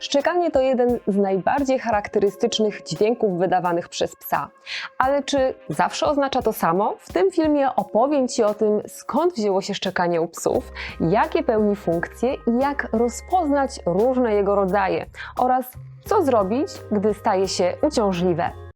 Szczekanie to jeden z najbardziej charakterystycznych dźwięków wydawanych przez psa. Ale czy zawsze oznacza to samo? W tym filmie opowiem Ci o tym, skąd wzięło się szczekanie u psów, jakie pełni funkcje i jak rozpoznać różne jego rodzaje oraz co zrobić, gdy staje się uciążliwe.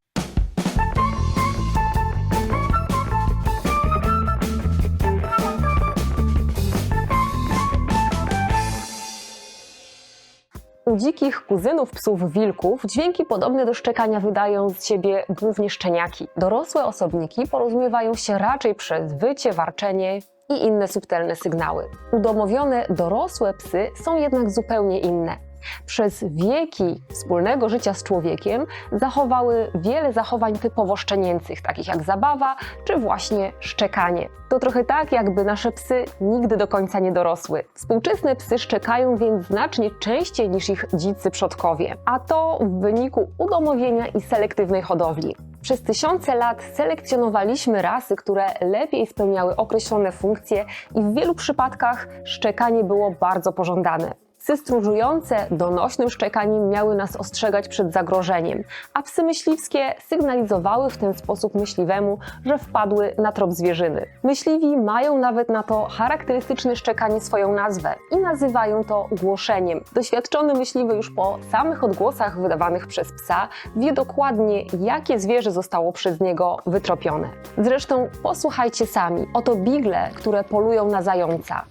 U dzikich kuzynów psów wilków dźwięki podobne do szczekania wydają z siebie głównie szczeniaki. Dorosłe osobniki porozumiewają się raczej przez wycie, warczenie i inne subtelne sygnały. Udomowione dorosłe psy są jednak zupełnie inne. Przez wieki wspólnego życia z człowiekiem zachowały wiele zachowań typowo szczenięcych, takich jak zabawa czy właśnie szczekanie. To trochę tak, jakby nasze psy nigdy do końca nie dorosły. Współczesne psy szczekają więc znacznie częściej niż ich dzicy przodkowie, a to w wyniku udomowienia i selektywnej hodowli. Przez tysiące lat selekcjonowaliśmy rasy, które lepiej spełniały określone funkcje i w wielu przypadkach szczekanie było bardzo pożądane. Psy stróżujące donośnym szczekaniem miały nas ostrzegać przed zagrożeniem, a psy myśliwskie sygnalizowały w ten sposób myśliwemu, że wpadły na trop zwierzyny. Myśliwi mają nawet na to charakterystyczne szczekanie swoją nazwę i nazywają to głoszeniem. Doświadczony myśliwy już po samych odgłosach wydawanych przez psa wie dokładnie, jakie zwierzę zostało przez niego wytropione. Zresztą posłuchajcie sami. Oto bigle, które polują na zająca.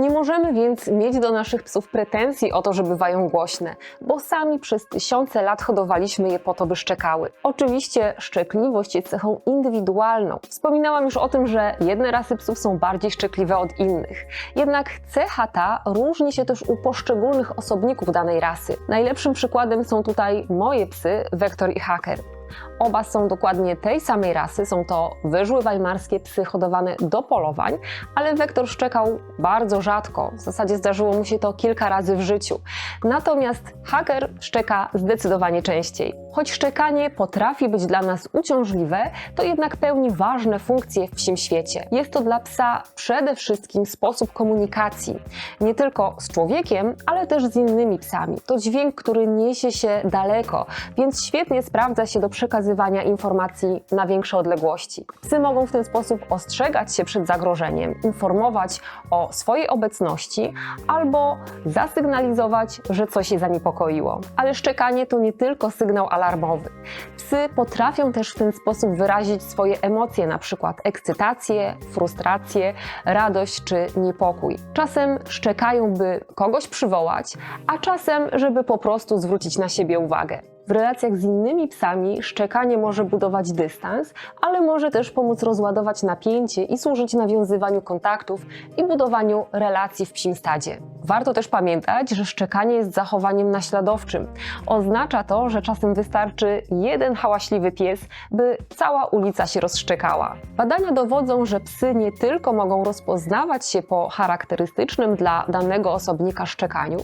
Nie możemy więc mieć do naszych psów pretensji o to, że bywają głośne, bo sami przez tysiące lat hodowaliśmy je po to, by szczekały. Oczywiście szczekliwość jest cechą indywidualną. Wspominałam już o tym, że jedne rasy psów są bardziej szczekliwe od innych. Jednak cecha ta różni się też u poszczególnych osobników danej rasy. Najlepszym przykładem są tutaj moje psy, Vector i Hacker. Oba są dokładnie tej samej rasy, są to wyżły weimarskie psy hodowane do polowań, ale Wektor szczekał bardzo rzadko, w zasadzie zdarzyło mu się to kilka razy w życiu. Natomiast Hacker szczeka zdecydowanie częściej. Choć szczekanie potrafi być dla nas uciążliwe, to jednak pełni ważne funkcje w psim świecie. Jest to dla psa przede wszystkim sposób komunikacji, nie tylko z człowiekiem, ale też z innymi psami. To dźwięk, który niesie się daleko, więc świetnie sprawdza się do przekazywania informacji na większe odległości. Psy mogą w ten sposób ostrzegać się przed zagrożeniem, informować o swojej obecności albo zasygnalizować, że coś je zaniepokoiło. Ale szczekanie to nie tylko sygnał alarmowy. Psy potrafią też w ten sposób wyrazić swoje emocje, na przykład ekscytację, frustrację, radość czy niepokój. Czasem szczekają, by kogoś przywołać, a czasem, żeby po prostu zwrócić na siebie uwagę. W relacjach z innymi psami szczekanie może budować dystans, ale może też pomóc rozładować napięcie i służyć nawiązywaniu kontaktów i budowaniu relacji w psim stadzie. Warto też pamiętać, że szczekanie jest zachowaniem naśladowczym. Oznacza to, że czasem wystarczy jeden hałaśliwy pies, by cała ulica się rozszczekała. Badania dowodzą, że psy nie tylko mogą rozpoznawać się po charakterystycznym dla danego osobnika szczekaniu,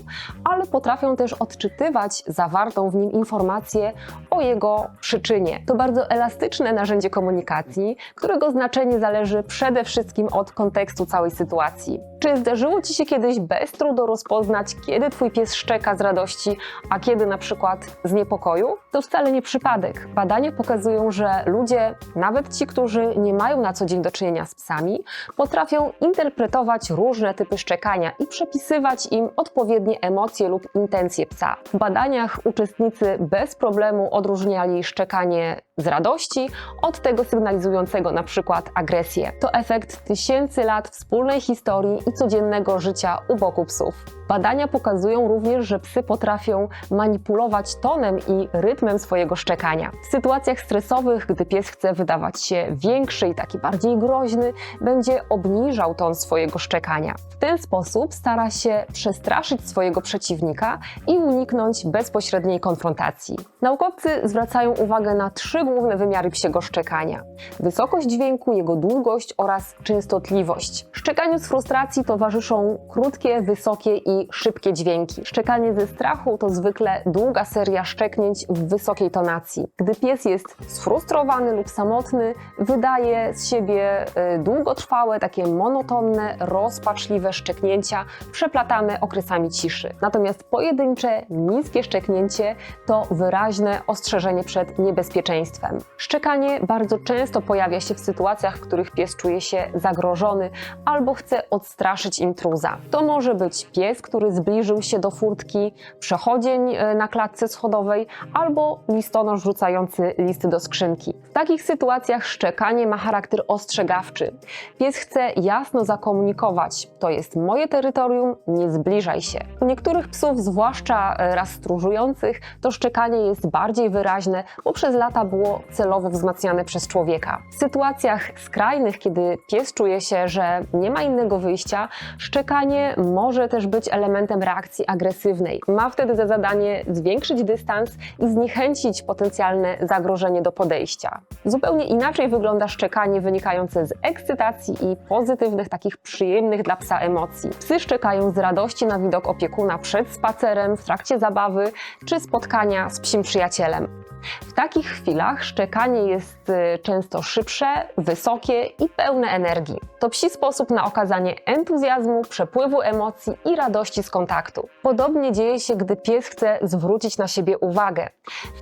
ale potrafią też odczytywać zawartą w nim informację o jego przyczynie. To bardzo elastyczne narzędzie komunikacji, którego znaczenie zależy przede wszystkim od kontekstu całej sytuacji. Czy zdarzyło Ci się kiedyś bez trudu rozpoznać, kiedy Twój pies szczeka z radości, a kiedy na przykład z niepokoju? To wcale nie przypadek. Badania pokazują, że ludzie, nawet ci, którzy nie mają na co dzień do czynienia z psami, potrafią interpretować różne typy szczekania i przepisywać im odpowiednie emocje lub intencje psa. W badaniach uczestnicy bez problemu odróżniali szczekanie z radości od tego sygnalizującego na przykład agresję. To efekt tysięcy lat wspólnej historii i codziennego życia u boku psów. Badania pokazują również, że psy potrafią manipulować tonem i rytmem swojego szczekania. W sytuacjach stresowych, gdy pies chce wydawać się większy i taki bardziej groźny, będzie obniżał ton swojego szczekania. W ten sposób stara się przestraszyć swojego przeciwnika i uniknąć bezpośredniej konfrontacji. Naukowcy zwracają uwagę na trzy główne wymiary psiego szczekania: wysokość dźwięku, jego długość oraz częstotliwość. Szczekaniu z frustracji towarzyszą krótkie, wysokie i szybkie dźwięki. Szczekanie ze strachu to zwykle długa seria szczeknięć w wysokiej tonacji. Gdy pies jest sfrustrowany lub samotny, wydaje z siebie y, długotrwałe, takie monotonne, rozpaczliwe szczeknięcia, przeplatane okresami ciszy. Natomiast pojedyncze, niskie szczeknięcie to wyraźne ostrzeżenie przed niebezpieczeństwem. Szczekanie bardzo często pojawia się w sytuacjach, w których pies czuje się zagrożony albo chce odstraszyć intruza. To może być pies, który zbliżył się do furtki, przechodzień e, na klatce schodowej albo listonosz rzucający listy do skrzynki. W takich sytuacjach szczekanie ma charakter ostrzegawczy. Pies chce jasno zakomunikować: to jest moje terytorium, nie zbliżaj się. U niektórych psów, zwłaszcza e, raz stróżujących, to szczekanie jest bardziej wyraźne, bo przez lata było celowo wzmacniane przez człowieka. W sytuacjach skrajnych, kiedy pies czuje się, że nie ma innego wyjścia, szczekanie może też być elementem reakcji agresywnej. Ma wtedy za zadanie zwiększyć dystans i zniechęcić potencjalne zagrożenie do podejścia. Zupełnie inaczej wygląda szczekanie wynikające z ekscytacji i pozytywnych, takich przyjemnych dla psa emocji. Psy szczekają z radości na widok opiekuna przed spacerem, w trakcie zabawy czy spotkania z psim przyjacielem. W takich chwilach szczekanie jest y, często szybsze, wysokie i pełne energii. To psi sposób na okazanie entuzjazmu, przepływu emocji i radości z kontaktu. Podobnie dzieje się, gdy pies chce zwrócić na siebie uwagę.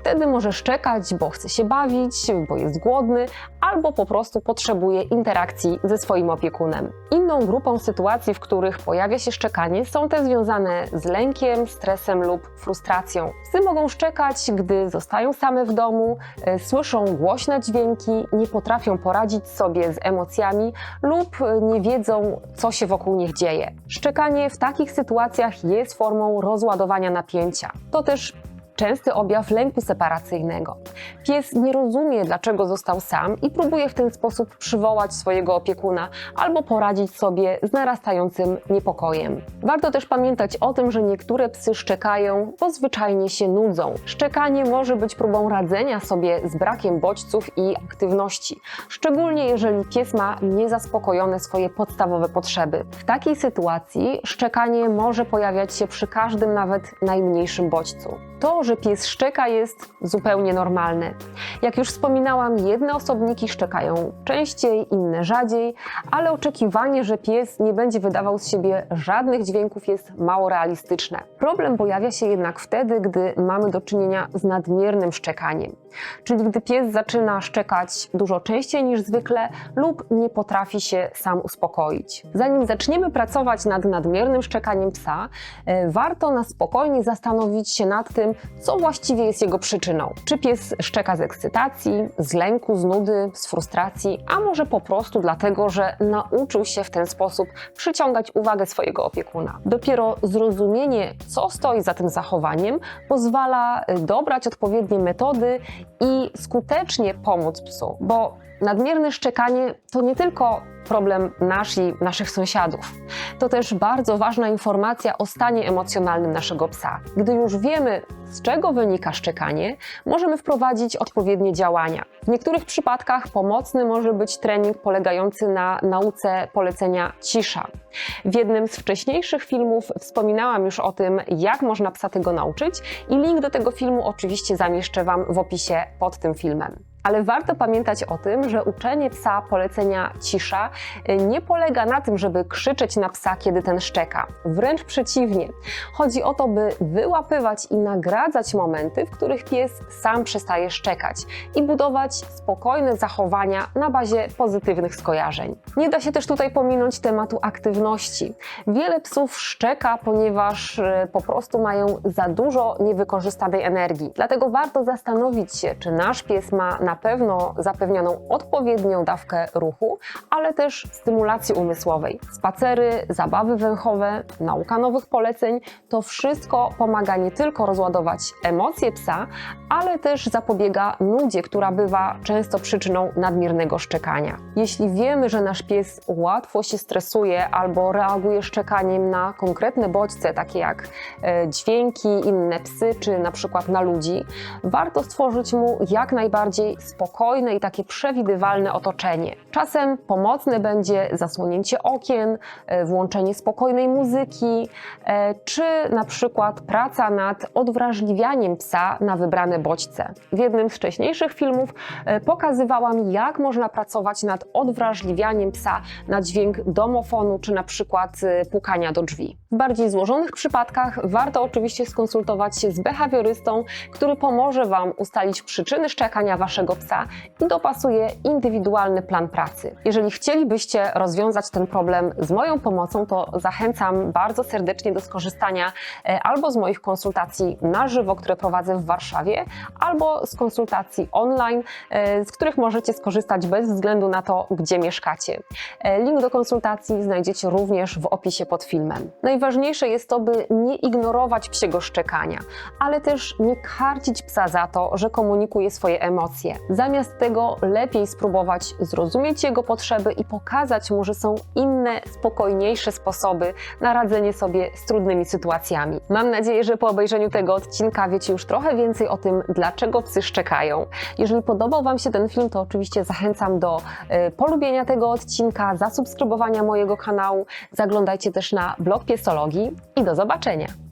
Wtedy może szczekać, bo chce się bawić, bo jest głodny, albo po prostu potrzebuje interakcji ze swoim opiekunem. Inną grupą sytuacji, w których pojawia się szczekanie, są te związane z lękiem, stresem lub frustracją. Psy mogą szczekać, gdy zostają same w domu, e, słyszą głośne dźwięki, nie potrafią poradzić sobie z emocjami lub e, nie wiedzą, co się wokół nich dzieje. Szczekanie w takich sytuacjach jest formą rozładowania napięcia. To też częsty objaw lęku separacyjnego. Pies nie rozumie, dlaczego został sam i próbuje w ten sposób przywołać swojego opiekuna albo poradzić sobie z narastającym niepokojem. Warto też pamiętać o tym, że niektóre psy szczekają, bo zwyczajnie się nudzą. Szczekanie może być próbą radzenia sobie z brakiem bodźców i aktywności, szczególnie jeżeli pies ma niezaspokojone swoje podstawowe potrzeby. W takiej sytuacji szczekanie może pojawiać się przy każdym, nawet najmniejszym bodźcu. To, że pies szczeka jest zupełnie normalne. Jak już wspominałam, jedne osobniki szczekają częściej, inne rzadziej, ale oczekiwanie, że pies nie będzie wydawał z siebie żadnych dźwięków jest mało realistyczne. Problem pojawia się jednak wtedy, gdy mamy do czynienia z nadmiernym szczekaniem, czyli gdy pies zaczyna szczekać dużo częściej niż zwykle lub nie potrafi się sam uspokoić. Zanim zaczniemy pracować nad nadmiernym szczekaniem psa, e, warto na spokojnie zastanowić się nad tym, co właściwie jest jego przyczyną. Czy pies szczeka z ekscytacji, z lęku, z nudy, z frustracji, a może po prostu dlatego, że nauczył się w ten sposób przyciągać uwagę swojego opiekuna. Dopiero zrozumienie, co stoi za tym zachowaniem, pozwala y, dobrać odpowiednie metody i skutecznie pomóc psu, bo nadmierne szczekanie to nie tylko problem nasz i naszych sąsiadów. To też bardzo ważna informacja o stanie emocjonalnym naszego psa. Gdy już wiemy, z czego wynika szczekanie, możemy wprowadzić odpowiednie działania. W niektórych przypadkach pomocny może być trening polegający na nauce polecenia cisza. W jednym z wcześniejszych filmów wspominałam już o tym, jak można psa tego nauczyć i link do tego filmu oczywiście zamieszczę Wam w opisie pod tym filmem. Ale warto pamiętać o tym, że uczenie psa polecenia cisza y, nie polega na tym, żeby krzyczeć na psa, kiedy ten szczeka. Wręcz przeciwnie. Chodzi o to, by wyłapywać i nagradzać momenty, w których pies sam przestaje szczekać i budować spokojne zachowania na bazie pozytywnych skojarzeń. Nie da się też tutaj pominąć tematu aktywności. Wiele psów szczeka, ponieważ y, po prostu mają za dużo niewykorzystanej energii. Dlatego warto zastanowić się, czy nasz pies ma na na pewno zapewnioną odpowiednią dawkę ruchu, ale też stymulacji umysłowej. Spacery, zabawy węchowe, nauka nowych poleceń to wszystko pomaga nie tylko rozładować emocje psa, ale też zapobiega nudzie, która bywa często przyczyną nadmiernego szczekania. Jeśli wiemy, że nasz pies łatwo się stresuje albo reaguje szczekaniem na konkretne bodźce, takie jak e, dźwięki, inne psy czy na przykład na ludzi, warto stworzyć mu jak najbardziej spokojne i takie przewidywalne otoczenie. Czasem pomocne będzie zasłonięcie okien, e, włączenie spokojnej muzyki, e, czy na przykład praca nad odwrażliwianiem psa na wybrane bodźce. W jednym z wcześniejszych filmów e, pokazywałam, jak można pracować nad odwrażliwianiem psa na dźwięk domofonu, czy na przykład pukania do drzwi. W bardziej złożonych przypadkach warto oczywiście skonsultować się z behawiorystą, który pomoże Wam ustalić przyczyny szczekania Waszego psa i dopasuje indywidualny plan pracy. Jeżeli chcielibyście rozwiązać ten problem z moją pomocą, to zachęcam bardzo serdecznie do skorzystania e, albo z moich konsultacji na żywo, które prowadzę w Warszawie, albo z konsultacji online, e, z których możecie skorzystać bez względu na to, gdzie mieszkacie. E, Link do konsultacji znajdziecie również w opisie pod filmem. Najważniejsze jest to, by nie ignorować psiego szczekania, ale też nie karcić psa za to, że komunikuje swoje emocje. Zamiast tego lepiej spróbować zrozumieć jego potrzeby i pokazać mu, że są inne, spokojniejsze sposoby na radzenie sobie z trudnymi sytuacjami. Mam nadzieję, że po obejrzeniu tego odcinka wiecie już trochę więcej o tym, dlaczego psy szczekają. Jeżeli podobał Wam się ten film, to oczywiście zachęcam do e, polubienia tego odcinka, zasubskrybowania mojego kanału. Zaglądajcie też na blog I do zobaczenia.